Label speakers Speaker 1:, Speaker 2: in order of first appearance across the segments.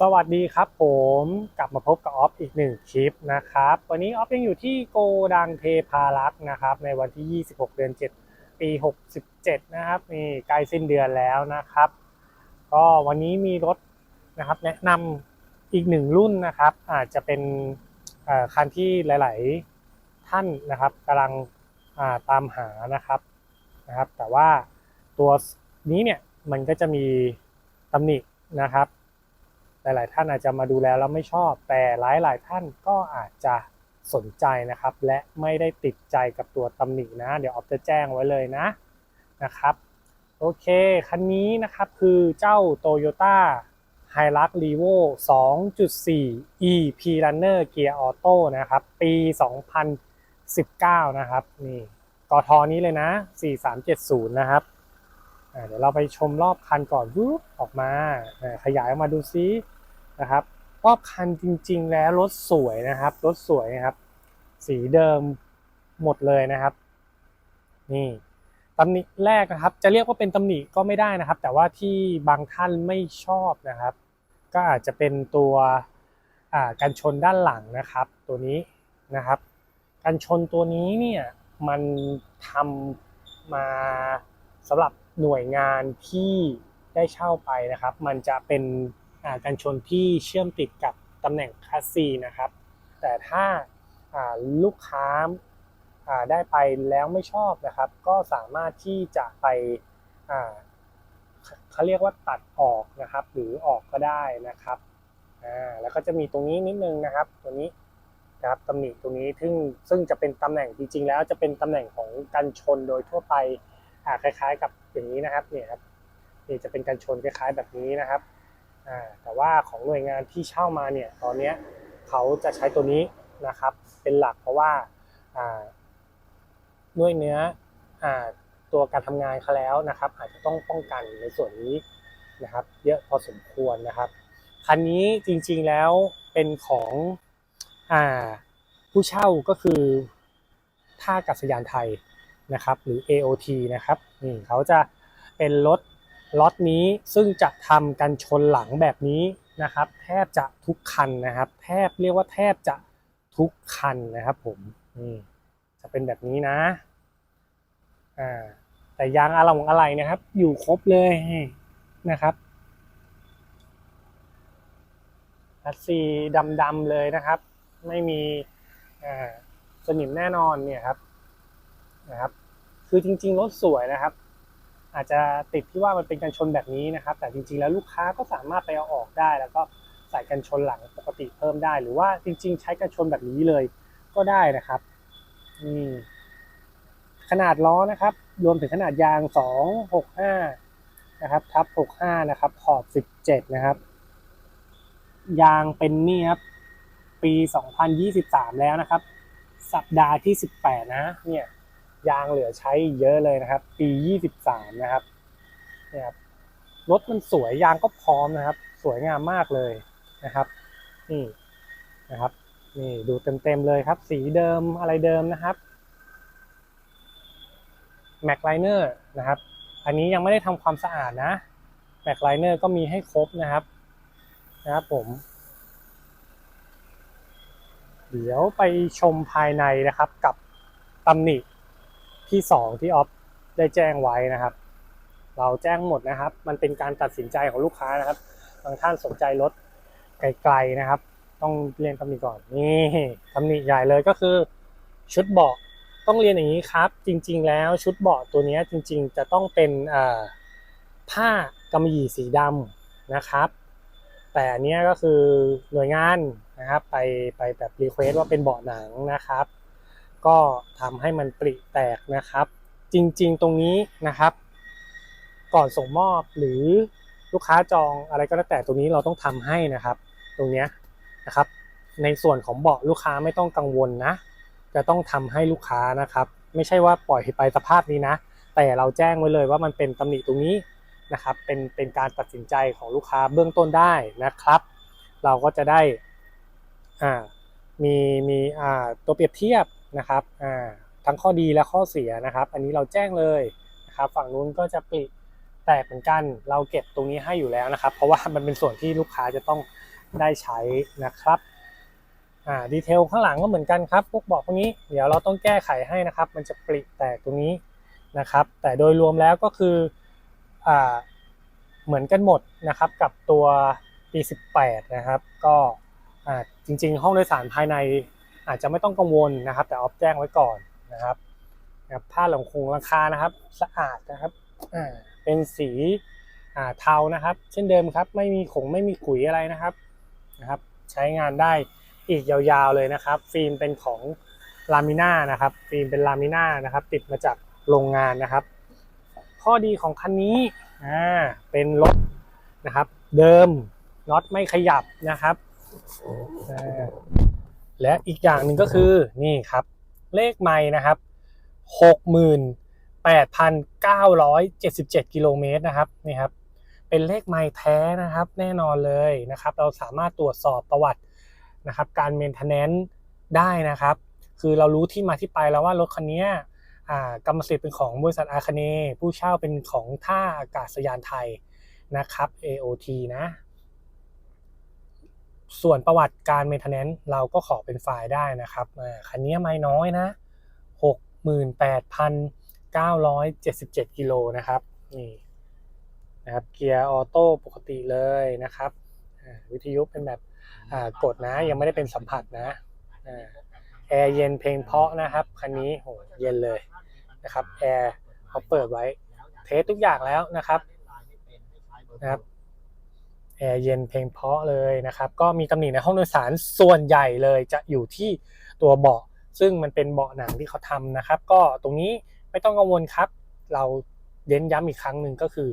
Speaker 1: สวัสดีครับผมกลับมาพบกับออฟอีกหนึ่งคลิปนะครับ วันนี้ออฟยังอยู่ที่โกดังเทพารักษ์นะครับ ในวันที่ 26 เดือน 7 ปี 67 นะครับนี่ใกล้สิ้นเดือนแล้วนะครับ ก็วันนี้มีรถนะครับแนะนำอีกหนึ่งรุ่นนะครับ อาจจะเป็นคันที่หลาย ๆ ท่านนะครับกำลังาตามหานะครับนะครับ แต่ว่าตัวนี้เนี่ยมันก็จะมีตำหนินะครับ หลาย ๆ ท่านอาจจะมาดูแลแล้วไม่ชอบ แต่หลาย ๆ ท่านก็อาจจะสนใจนะครับ และไม่ได้ติดใจกับตัวตำหนินะ เดี๋ยวออฟจะแจ้งไว้เลยนะนะครับ โอเค คันนี้นะครับคือเจ้า Toyota Hilux Revo 2.4 EP Runner Gear Auto นะครับ ปี 2019 นะครับ นี่กอทอนี้เลยนะ 4370 นะครับเดี๋ยวเราไปชมรอบคันก่อนวูบออกมา ขยายออกมาดูซิ นะครับรอบคันจริง ๆ แล้วรถสวยนะครับรถสวยนะครับ สีเดิมหมดเลยนะครับ นี่ตำหนิแรกนะครับ จะเรียกว่าเป็นตำหนิก็ไม่ได้นะครับ แต่ว่าที่บางท่านไม่ชอบนะครับ ก็อาจจะเป็นตัวอ่ากันชนด้านหลังนะครับ ตัวนี้นะครับ กันชนตัวนี้เนี่ยมันทำมาสำหรับหน่วยงานที่ได้เช่าไปนะครับ มันจะเป็น กันชนที่เชื่อมติดกับตำแหน่งคาสซีนะครับ แต่ถ้าาลูกค้าาได้ไปแล้วไม่ชอบนะครับ ก็สามารถที่จะไปเขาเรียกว่าตัดออกนะครับ หรือออกก็ได้นะครับแล้วก็จะมีตรงนี้นิดนึงนะครับ ตัวนี้นะครับตำหนิตรงนี้ซึ่งซึ่งจะเป็นตำแหน่งจริงๆ แล้วจะเป็นตำแหน่งของกันชนโดยทั่วไปคล้ายๆ กับอย่างนี้นะครับเนี่ยครับนี่จะเป็นกันชนคล้ายๆแบบนี้นะครับ แต่ว่าของหน่วยงานที่เช่ามาเนี่ยตอนนี้เขาจะใช้ตัวนี้นะครับเป็นหลักเพราะว่าด้วยเนื้ออตัวการทำงานเขาแล้วนะครับ อาจจะต้องป้องกันในส่วนนี้นะครับ เยอะพอสมควรนะครับคันนี้จริงๆแล้วเป็นของอผู้เช่าก็คือท่ากาศยานไทยนะครับ หรือ AOT นะครับเขาจะเป็นรถ ล็อตนี้ซึ่งจะทำกันชนหลังแบบนี้นะครับ แทบจะทุกคันนะครับ แทบเรียกว่าแทบจะทุกคันนะครับผมนี่จะเป็นแบบนี้นะอ่าแต่ยางอะไหล่อะไรนะครับ อยู่ครบเลยนะครับัสซีดำๆเลยนะครับ ไม่มีสนิมแน่นอนเนี่ยครับนะครับ คือจริงๆรถสวยนะครับ อาจจะติดที่ว่ามันเป็นกันชนแบบนี้นะครับ แต่จริงๆแล้วลูกค้าก็สามารถไปเอาออกได้ แล้วก็ใส่กันชนหลังปกติเพิ่มได้ หรือว่าจริง ๆ ใช้กันชนแบบนี้เลยก็ได้นะครับนี่ขนาดล้อนะครับ รวมถึงขนาดยาง 265 นะครับ ทับ 65 นะครับ ขอบ 17 นะครับ ยางเป็นนี่ครับ ปี 2023 แล้วนะครับ สัปดาห์ที่ 18 นะ เนี่ย ยางเหลือใช้เยอะเลยนะครับ ปี 23 นะครับเนี่ยครับรถมันสวยยางก็พร้อมนะครับ สวยงามมากเลยนะครับนี่นะครับนี่ดูเต็มๆเลยครับ สีเดิมอะไรเดิมนะครับแม็กไลเนอร์นะครับ อันนี้ยังไม่ได้ทำความสะอาดนะแม็กไลเนอร์ก็มีให้ครบนะครับนะครับผมเดี๋ยวไปชมภายในนะครับกับตำหนิ ที่สองที่ออฟได้แจ้งไว้นะครับ เราแจ้งหมดนะครับ มันเป็นการตัดสินใจของลูกค้านะครับ บางท่านสนใจรถไกลๆนะครับ ต้องเรียนตำหนิก่อนนี่ตำหนิใหญ่เลยก็คือ ชุดเบาะต้องเรียนอย่างนี้ครับ จริง ๆ แล้วชุดเบาะตัวนี้จริง ๆ จะต้องเป็นผ้ากำมะหยี่สีดำนะครับ แต่อันนี้ก็คือหน่วยงานนะครับ ไปไปแบบรีเควสว่าเป็นเบาะหนังนะครับ ก็ทำให้มันปริแตกนะครับ จริงๆตรงนี้นะครับ ก่อนส่งมอบหรือลูกค้าจองอะไรก็แล้วแต่ตรงนี้เราต้องทำให้นะครับ ตรงนี้นะครับ ในส่วนของเบาะลูกค้าไม่ต้องกังวลนะ จะต้องทำให้ลูกค้านะครับ ไม่ใช่ว่าปล่อยไปสภาพนี้นะ แต่เราแจ้งไว้เลยว่ามันเป็นตำหนิตรงนี้นะครับ เป็นเป็นการตัดสินใจของลูกค้าเบื้องต้นได้นะครับ เราก็จะได้อ่ามีมีอ่าตัวเปรียบเทียบ นะครับอ่าทั้งข้อดีและข้อเสียนะครับ อันนี้เราแจ้งเลยนะครับฝั่งนู้นก็จะปริแตกเหมือนกัน เราเก็บตรงนี้ให้อยู่แล้วนะครับ เพราะว่ามันเป็นส่วนที่ลูกค้าจะต้องได้ใช้นะครับอ่าดีเทลข้างหลังก็เหมือนกันครับพวกบอกพวกนี้เดี๋ยวเราต้องแก้ไขให้นะครับ มันจะปริแตกตรงนี้นะครับ แต่โดยรวมแล้วก็คืออ่าเหมือนกันหมดนะครับกับตัวปี18นะครับ ก็อ่าจริง ๆ ห้องโดยสารภายใน อาจจะไม่ต้องกังวลนะครับ แต่ออฟแจ้งไว้ก่อนนะครับนะครับผ้าหลังคงราคานะครับ สะอาดนะครับเป็นสีเทานะครับ เช่นเดิมครับ ไม่มีขงไม่มีขุยอะไรนะครับนะครับ ใช้งานได้อีกยาวๆเลยนะครับ ฟิล์มเป็นของลามิน่านะครับ ฟิล์มเป็นลามิน่านะครับ ติดมาจากโรงงานนะครับ ข้อดีของคันนี้อ่าเป็นรถนะครับ เดิมน็อตไม่ขยับนะครับ และอีกอย่างหนึ่งก็คือนี่ครับ เลขไม้นะครับหกหมื่นแปดพันเก้าร้อยเจ็ดสิบเจ็ดกิโลเมตรนะครับนี่ครับเป็นเลขไม้แท้นะครับแน่นอนเลยนะครับ เราสามารถตรวจสอบประวัตินะครับการเมนเทนแนนซ์ได้นะครับ คือเรารู้ที่มาที่ไปแล้วว่ารถคันนี้อ่ากรรมสิทธิ์เป็นของบริษัทอาคเน ผู้เช่าเป็นของท่าอากาศยานไทยนะครับ AOT นะ ส่วนประวัติการเมนเทนแนนซ์เราก็ขอเป็นไฟล์ได้นะครับคันนี้ไม่น้อยนะ 68,977 กิโลนะครับนี่นะครับเกียร์ออโต้ปกติเลยนะครับ วิทยุเป็นแบบกดนะยังไม่ได้เป็นสัมผัสนะแอร์เย็นเพลงเพาะนะครับคันนี้โหเย็นเลยนะครับแอร์เขาเปิดไว้เทสทุกอย่างแล้วนะครับนะครับ แอร์เย็นเพลงเพาะเลยนะครับ ก็มีตำหนิในห้องโดยสารส่วนใหญ่เลยจะอยู่ที่ตัวเบาะ ซึ่งมันเป็นเบาะหนังที่เขาทำนะครับ ก็ตรงนี้ไม่ต้องกังวลครับ เราเน้นย้ำอีกครั้งหนึ่งก็คือ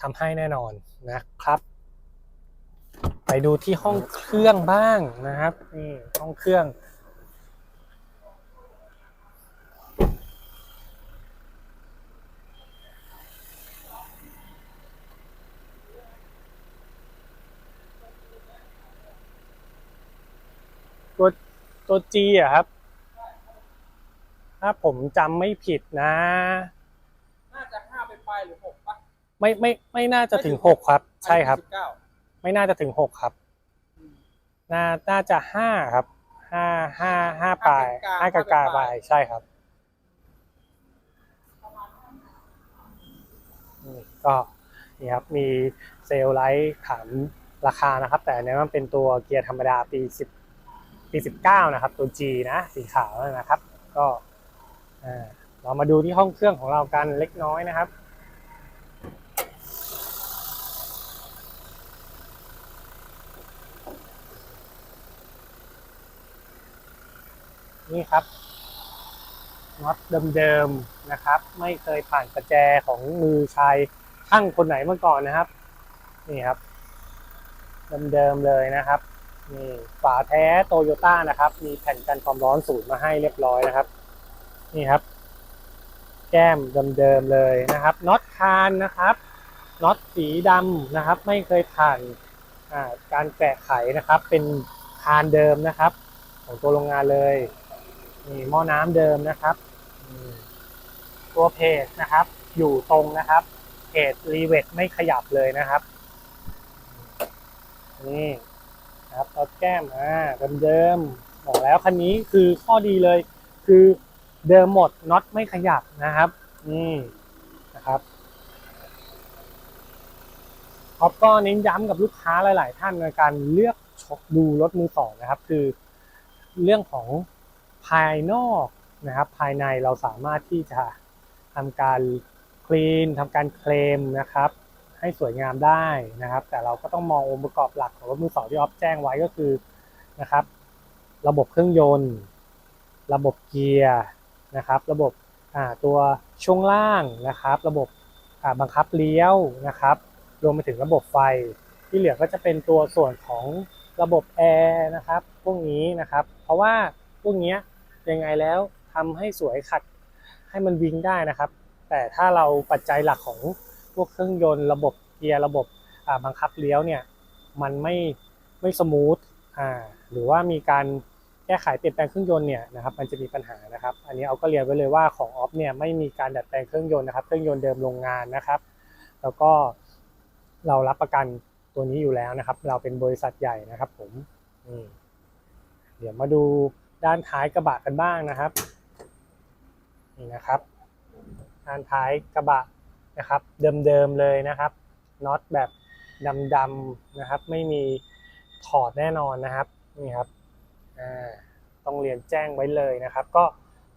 Speaker 1: ทำให้แน่นอนนะครับ ไปดูที่ห้องเครื่องบ้างนะครับนี่ห้องเครื่อง ตัว ตัว G อะครับ ถ้าผมจำไม่ผิดนะ
Speaker 2: น่าจะห้าไปปลายหรือหกปะ
Speaker 1: ไม่ไม่ไม่น่าจะถึงหกครับ ใช่ครับ
Speaker 2: สิเก้า
Speaker 1: ไม่น่าจะถึงหกครับ น่าน่าจะห้าครับห้าห้าห้าปลายห้ากากาปลายใช่ครับนี่ก็นี่ครับมีเซลล์ไลท์ถามราคานะครับ แต่อันนี้มันเป็นตัวเกียร์ธรรมดาปีสิบ ปีสิบเก้านะครับ ตัว G นะสีขาวนะครับ ก็เรามาดูที่ห้องเครื่องของเรากันเล็กน้อยนะครับนี่ครับน็อตเดิมๆนะครับ ไม่เคยผ่านประแจของมือชายช่างคนไหนมาก่อนนะครับ นี่ครับเดิมๆเลยนะครับ นี่ฝาแท้โตโยต้านะครับ มีแผ่นกันความร้อนสูตรมาให้เรียบร้อยนะครับ นี่ครับ แก้มเดิมๆเลยนะครับน็อตคานนะครับน็อตสีดำนะครับ ไม่เคยผ่านการแกะไขนะครับ เป็นคานเดิมนะครับ ของตัวโรงงานเลยนี่หม้อน้ำเดิมนะครับ ตัวเพจนะครับ อยู่ตรงนะครับเพจรีเวทไม่ขยับเลยนะครับนี่ นะครับรถแก้มอ่าเดิมๆบอกแล้วคันนี้คือข้อดีเลย คือเดิมหมดน็อตไม่ขยับนะครับนี่นะครับท็อปก็เน้นย้ำกับลูกค้าหลาย ๆ ท่านในการเลือกชกดูรถมือสองนะครับ คือเรื่องของภายนอกนะครับ ภายในเราสามารถที่จะทำการคลีนทำการเคลมนะครับ ให้สวยงามได้นะครับ แต่เราก็ต้องมององค์ประกอบหลักของรถมือสองที่ออฟแจ้งไว้ก็คือนะครับ ระบบเครื่องยนต์ ระบบเกียร์นะครับ ระบบตัวช่วงล่างนะครับ ระบบบังคับเลี้ยวนะครับ รวมไปถึงระบบไฟที่เหลือก็จะเป็นตัวส่วนของระบบแอร์นะครับพวกนี้นะครับ เพราะว่าพวกนี้ยยังไงแล้วทำให้สวยขัดให้มันวิ่งได้นะครับ แต่ถ้าเราปัจจัยหลักของ พวกเครื่องยนต์ระบบเกียร์ระบบบังคับเลี้ยวเนี่ยมันไม่ไม่สมูทอ่าหรือว่ามีการแก้ไขเปลี่ยนแปลงเครื่องยนต์เนี่ยนะครับมันจะมีปัญหานะครับ อันนี้เอาก็เรียนไว้เลยว่าของออฟเนี่ยไม่มีการดัดแปลงเครื่องยนต์นะครับ เครื่องยนต์เดิมโรงงานนะครับ แล้วก็เรารับประกันตัวนี้อยู่แล้วนะครับ เราเป็นบริษัทใหญ่นะครับ ผมเดี๋ยวมาดูด้านท้ายกระบะกันบ้างนะครับนี่นะครับด้านท้ายกระบะ นะครับ เดิมๆเลยนะครับน็อตแบบดำๆนะครับ ไม่มีถอดแน่นอนนะครับนี่ครับต้องเรียนแจ้งไว้เลยนะครับ ก็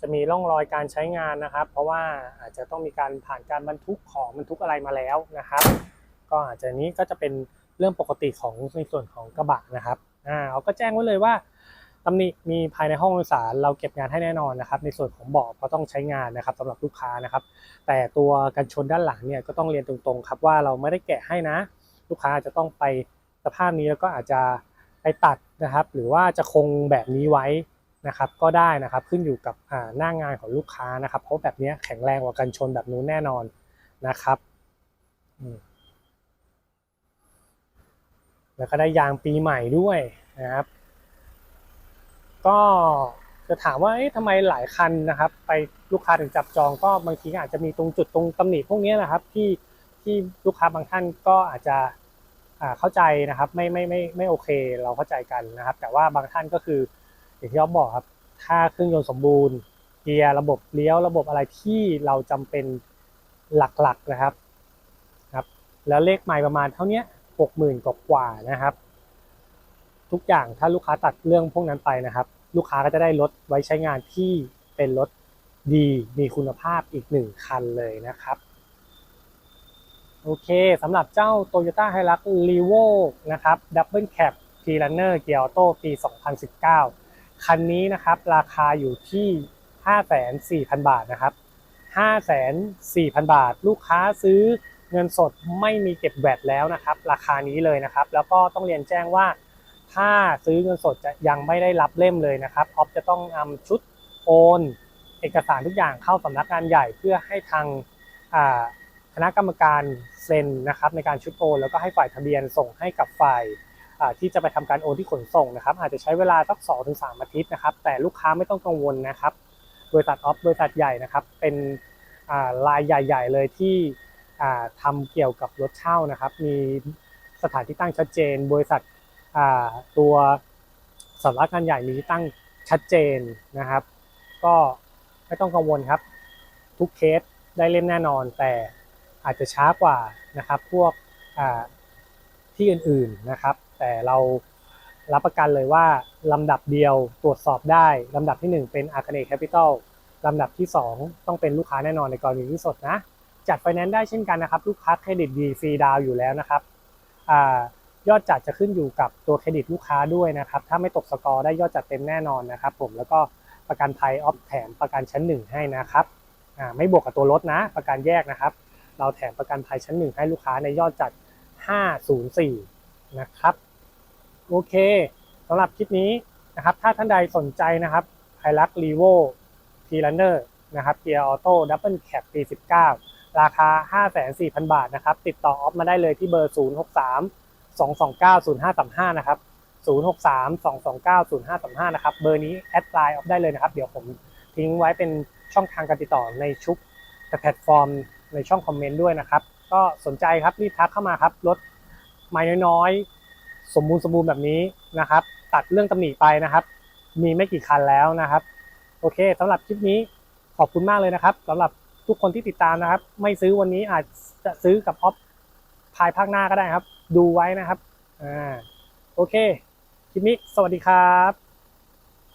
Speaker 1: จะมีร่องรอยการใช้งานนะครับ เพราะว่าอาจจะต้องมีการผ่านการบรรทุกของบรรทุกอะไรมาแล้วนะครับ ก็อาจจะนี้ก็จะเป็นเรื่องปกติของในส่วนของกระบะนะครับอ่าเราก็แจ้งไว้เลยว่าำหนิมีภายในห้องโดยสารเราเก็บงานให้แน่นอนนะครับ ในส่วนของเบาะก็ต้องใช้งานนะครับสำหรับลูกค้านะครับ แต่ตัวกันชนด้านหลังเนี่ยก็ต้องเรียนตรงๆครับว่าเราไม่ได้แกะให้นะ ลูกค้าจะต้องไปสภาพนี้แล้วก็อาจจะไปตัดนะครับ หรือว่าจะคงแบบนี้ไว้นะครับก็ได้นะครับขึ้นอยู่กับหน้างานของลูกค้านะครับ เพราะแบบนี้แข็งแรงกว่ากันชนแบบนู้นแน่นอนนะครับแล้วก็ได้ยางปีใหม่ด้วยนะครับ ก็จะถามว่าเอ๊ะทำไมหลายคันนะครับ ไปลูกค้าถึงจับจองก็บางทีอาจจะมีตรงจุดตรงตำหนิพวกนี้นะครับ ที่ที่ลูกค้าบางท่านก็อาจจะเข้าใจนะครับไม่ไม่ไม่ไม่โอเคเราเข้าใจกันนะครับ แต่ว่าบางท่านก็คืออย่างที่อ๊อฟบอกครับถ้าเครื่องยนต์สมบูรณ์เกียร์ระบบเลี้ยวระบบอะไรที่เราจำเป็นหลักๆนะครับครับ แล้วเลขไมล์ประมาณเท่านี้หกหมื่นกว่านะครับ ทุกอย่างถ้าลูกค้าตัดเรื่องพวกนั้นไปนะครับ ลูกค้าก็จะได้รถไว้ใช้งานที่เป็นรถดีมีคุณภาพอีกหนึ่งคันเลยนะครับ โอเคสำหรับเจ้า Toyota Hilux Revo นะครับ Double Cab P Runner Gear Auto ปี 2019 คันนี้นะครับ ราคาอยู่ที่ 5,400,000 บาทนะครับ 5,400,000 บาท ลูกค้าซื้อเงินสดไม่มีเก็บแวตแล้วนะครับ ราคานี้เลยนะครับ แล้วก็ต้องเรียนแจ้งว่า ถ้าซื้อเงินสดจะยังไม่ได้รับเล่มเลยนะครับออฟจะต้องนำชุดโอน เอกสารทุกอย่างเข้าสำนักงานใหญ่เพื่อให้ทางคณะกรรมการเซ็นนะครับในการชุดโอน แล้วก็ให้ฝ่ายทะเบียนส่งให้กับฝ่ายที่จะไปทำการโอนที่ขนส่งนะครับ อาจจะใช้เวลาสัก2-3ถึงสามอาทิตย์นะครับ แต่ลูกค้าไม่ต้องกังวลนะครับบริษัทออฟบริษัทใหญ่นะครับ เป็นอ่ารายใหญ่ ๆ เลยที่อ่าทำเกี่ยวกับรถเช่านะครับ มีสถานที่ตั้งชัดเจน บริษัท ตัวสำนักงานใหญ่มีที่ตั้งชัดเจนนะครับ ก็ไม่ต้องกังวลครับ ทุกเคสได้เล่มแน่นอน แต่อาจจะช้ากว่านะครับพวกที่อื่นๆนะครับ แต่เรารับประกันเลยว่าลำดับเดียวตรวจสอบได้ ลำดับที่ 1 เป็น a r c a n e Capital ลำดับที่ 2 ต้องเป็นลูกค้าแน่นอนในกรณีที่สดนะ จัดไฟแนนซ์ได้เช่นกันนะครับ ลูกค้าเครดิตดีฟรีดาวอยู่แล้วนะครับอ่า ยอดจัดจะขึ้นอยู่กับตัวเครดิตลูกค้าด้วยนะครับ ถ้าไม่ตกสกอร์ได้ยอดจัดเต็มแน่นอนนะครับ ผมแล้วก็ประกันภัยออฟแถมประกันชั้นหนึ่งให้นะครับอ่าไม่บวกกับตัวรถนะ ประกันแยกนะครับ เราแถมประกันภัยชั้นหนึ่งให้ลูกค้าในยอดจัด 504 นะครับ โอเคสำหรับคลิปนี้นะครับ ถ้าท่านใดสนใจนะครับไฮรักรีโวทีลันเนอร์นะครับเกียร์ออโต้ดับเบิลแคปปี 19 ราคา 5,400 0 บาทนะครับ ติดต่อออฟมาได้เลยที่เบอร์ 063 229-0535นะครับ063-229-0535นะครับเบอร์นี้แอดไลน์ออฟได้เลยนะครับ เดี๋ยวผมทิ้งไว้เป็นช่องทางการติดต่อในชุกแพลตฟอร์ม ในช่องคอมเมนต์ด้วยนะครับ ก็สนใจครับรีบทักเข้ามาครับรถไม้น้อยๆ สมบูรณ์สมบูรณ์แบบนี้นะครับ ตัดเรื่องตำหนิไปนะครับ มีไม่กี่คันแล้วนะครับ โอเคสำหรับคลิปนี้ขอบคุณมากเลยนะครับสำหรับทุกคนที่ติดตามนะครับ ไม่ซื้อวันนี้อาจจะซื้อกับออฟภายภาคหน้าก็ได้ครับ ดูไว้นะครับอ่าโอเค คลิปนี้สวัสดีครับ